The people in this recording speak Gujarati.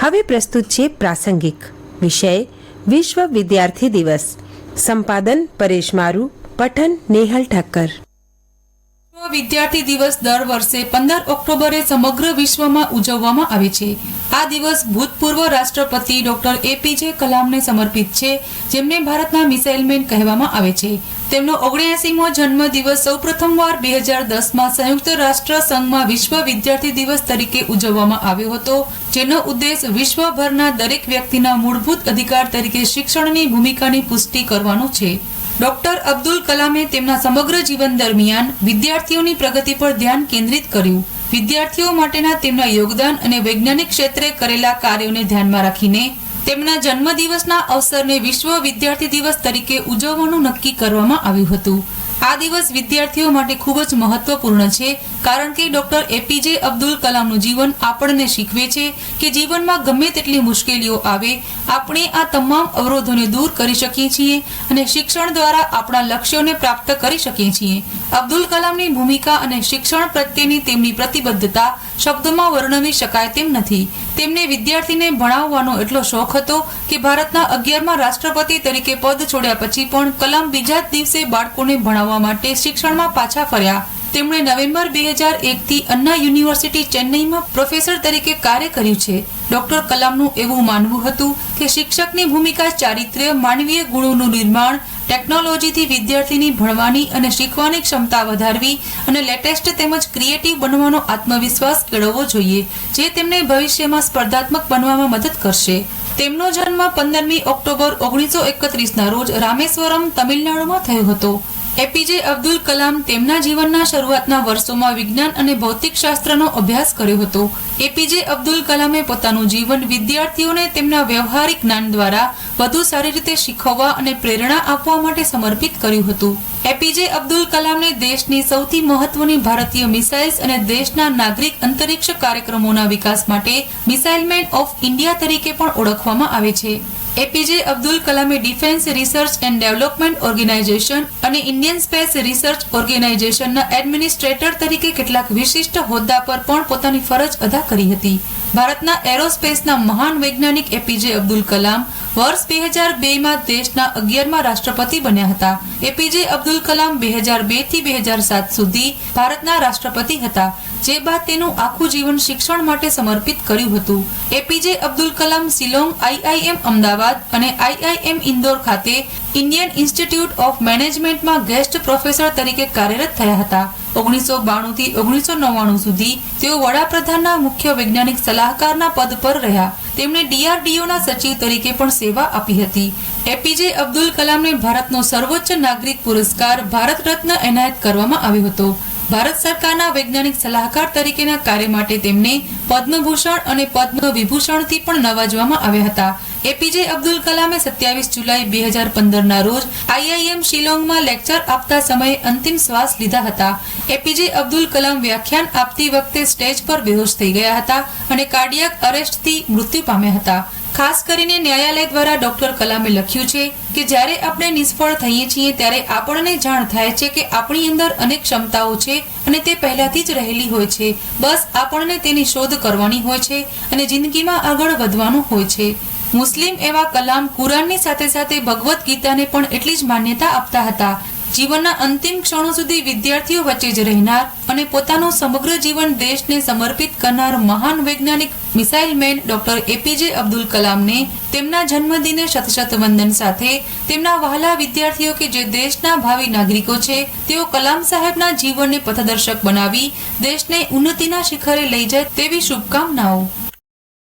હવે પ્રસ્તુત છે પ્રાસંગિક વિષય વિશ્વ વિદ્યાર્થી દિવસ. સંપાદન પરેશ મારુ, પઠન નેહલ ઠક્કર. વિદ્યાર્થી દિવસ દર વર્ષે પંદર ઓક્ટોબરે સમગ્ર વિશ્વમાં ઉજવવામાં આવે છે. આ દિવસ ભૂતપૂર્વ રાષ્ટ્રપતિ ડોક્ટર એપીજે કલામને સમર્પિત છે, જેમને ભારતના મિસાઇલમેન કહેવામાં આવે છે. તેમનો ઓગણ્યાસીમો જન્મ દિવસ સૌપ્રથમવાર બે હજાર દસમાં સંયુક્ત રાષ્ટ્ર સંઘમાં વિશ્વ વિદ્યાર્થી દિવસ તરીકે ઉજવવામાં આવ્યો હતો, જેનો ઉદ્દેશ વિશ્વભરના દરેક વ્યક્તિના મૂળભૂત અધિકાર તરીકે શિક્ષણની ભૂમિકાની પુષ્ટિ કરવાનો છે. ડોક્ટર અબ્દુલ કલામે તેમના સમગ્ર જીવન દરમિયાન વિદ્યાર્થીઓની પ્રગતિ પર ધ્યાન કેન્દ્રિત કર્યું. વિદ્યાર્થીઓ માટેના તેમના યોગદાન અને વૈજ્ઞાનિક ક્ષેત્રે કરેલા કાર્યોને ધ્યાનમાં રાખીને તેમના જન્મદિવસના અવસરને વિશ્વ વિદ્યાર્થી દિવસ તરીકે ઉજવવાનું નક્કી કરવામાં આવ્યું હતું. આ દિવસ વિદ્યાર્થીઓ માટે ખૂબ જ મહત્વપૂર્ણ છે. કારણ કે ડોક્ટર એપીજે અબ્દુલ કલામનું જીવન આપણને શીખવે છે કે જીવનમાં ગમે તેટલી મુશ્કેલીઓ આવે, આપણે આ તમામ અવરોધોને દૂર કરી શકીએ છીએ અને શિક્ષણ દ્વારા આપણા લક્ષ્યોને પ્રાપ્ત કરી શકીએ છીએ. અબ્દુલ કલામની ભૂમિકા અને શિક્ષણ પ્રત્યેની તેમની પ્રતિબદ્ધતા શબ્દોમાં વર્ણવી શકાય તેમ નથી. તેમને વિદ્યાર્થીને ભણાવવાનો એટલો શોખ હતો કે ભારતના અગિયારમાં રાષ્ટ્રપતિ તરીકે પદ છોડ્યા પછી પણ કલામ બીજા જ દિવસે બાળકોને ભણાવવા માટે શિક્ષણમાં પાછા ફર્યા. તેમણે નવેમ્બર બે હજાર એકથી અન્ના યુનિવર્સિટી ચેન્નઈમાં પ્રોફેસર તરીકે કાર્ય કર્યું છે. ડોક્ટર કલામનું એવું માનવું હતું કે શિક્ષકની ભૂમિકા ચારિત્ર્ય, માનવીય ગુણોનું નિર્માણ, ટેકનોલોજીથી વિદ્યાર્થીની ભણવાની અને શીખવાની ક્ષમતા વધારવી અને લેટેસ્ટ તેમજ ક્રિએટિવ બનવાનો આત્મવિશ્વાસ કેળવવો જોઈએ, જે તેમને ભવિષ્યમાં સ્પર્ધાત્મક બનવામાં મદદ કરશે. તેમનો જન્મ પંદરમી ઓક્ટોબર ઓગણીસો એકત્રીસના રોજ રામેશ્વરમ, તમિલનાડુમાં થયો હતો. એપીજે અબ્દુલ કલામ તેમના જીવનના શરૂઆતના વર્ષોમાં વિજ્ઞાન અને ભૌતિક શાસ્ત્રનો અભ્યાસ કર્યો હતો. એપીજે અબ્દુલ કલામે પોતાનું જીવન વિદ્યાર્થીઓને તેમના વ્યવહારિક જ્ઞાન દ્વારા વધુ સારી રીતે શીખવવા અને પ્રેરણા આપવા માટે સમર્પિત કર્યું હતું. એપીજે અબ્દુલ કલામને દેશની સૌથી મહત્વની ભારતીય મિસાઇલ્સ અને દેશના નાગરિક અંતરિક્ષ કાર્યક્રમોના વિકાસ માટે મિસાઇલમેન ઓફ ઇન્ડિયા તરીકે પણ ઓળખવામાં આવે છે. APJ Abdul કલામે defence research and development organisation અને ઇન્ડિયન સ્પેસ રિસર્ચ ઓર્ગેનાઇઝેશનના એડમિનિસ્ટ્રેટર તરીકે કેટલાક વિશિષ્ટ હોદ્દા પર પણ પોતાની ફરજ અદા કરી હતી. ભારતના એરોસ્પેસના મહાન વૈજ્ઞાનિક એપીજે અબ્દુલ કલામ વર્ષ બે હજાર બે માં દેશના અગિયારમાં રાષ્ટ્રપતિ બન્યા હતા. એપીજે અબ્દુલ કલામ બે હજાર બેથી બે હજાર સાત સુધી ભારતના રાષ્ટ્રપતિ હતા, જે બાદ તેનું આખું જીવન શિક્ષણ માટે સમર્પિત કર્યું હતું. એપીજે અબ્દુલ કલામ શિલોંગ આઈઆઈએમ અમદાવાદ અને આઈઆઈએમ ઇન્દોર ખાતે ઇન્ડિયન ઇન્સ્ટિટ્યૂટ ઓફ મેનેજમેન્ટમાં ગેસ્ટ પ્રોફેસર તરીકે કાર્યરત થયા હતા. ઓગણીસો બાણું થી ઓગણીસો નવ્વાણું સુધી તેઓ વડાપ્રધાનના મુખ્ય વૈજ્ઞાનિક સલાહકારના પદ પર રહ્યા. તેમણે ડીઆરડીઓના સચિવ તરીકે પણ સેવા આપી હતી. એપીજે અબ્દુલ કલામને ભારતનો સર્વોચ્ચ નાગરિક પુરસ્કાર ભારત રત્ન એનાયત કરવામાં આવ્યો હતો. ભારત સરકારના વૈજ્ઞાનિક સલાહકાર તરીકેના કાર્ય માટે તેમને પદ્મભૂષણ અને પદ્મ વિભૂષણથી પણ નવાજવામાં આવ્યા હતા. એપીજે અબ્દુલ કલામે સત્યાવીસ જુલાઈ બે હજાર પંદરના રોજ આઈઆઈએમ શિલોંગમાં લેક્ચર આપતા સમયે અંતિમ શ્વાસ લીધા હતા. એપીજે અબ્દુલ કલામ વ્યાખ્યાન આપતી વખતે સ્ટેજ પર બેહોશ થઈ ગયા હતા અને કાર્ડિયક અરેસ્ટથી મૃત્યુ પામ્યા હતા. ખાસ કરીને ન્યાયાલય દ્વારા ડોક્ટર કલામે લખ્યું છે કે જ્યારે આપણે નિષ્ફળ થઈએ છીએ ત્યારે આપણને જાણ થાય છે કે આપણી અંદર અનેક ક્ષમતાઓ છે અને તે પહેલાથી જ રહેલી હોય છે. બસ આપણને તેની શોધ કરવાની હોય છે અને જિંદગીમાં આગળ વધવાનું હોય છે. મુસ્લિમ એવા કલામ કુરાનની સાથે સાથે ભગવદ્ ગીતાને પણ એટલી જ માન્યતા આપતા હતા. જીવનના અંતિમ ક્ષણો સુધી વિદ્યાર્થીઓ વચ્ચે જ રહેનાર અને પોતાનું સમગ્ર જીવન દેશને સમર્પિત કરનાર મહાન વૈજ્ઞાનિક missile man doctor APJ Abdul કલામને તેમના જન્મદિને શત શત વંદન સાથે તેમના વહાલા વિદ્યાર્થીઓ કે જે દેશના ભાવિ નાગરિકો છે, તેઓ કલામ સાહેબના જીવનને પથદર્શક બનાવી દેશને ઉન્નતિના શિખરે લઈ જાય તેવી શુભકામનાઓ.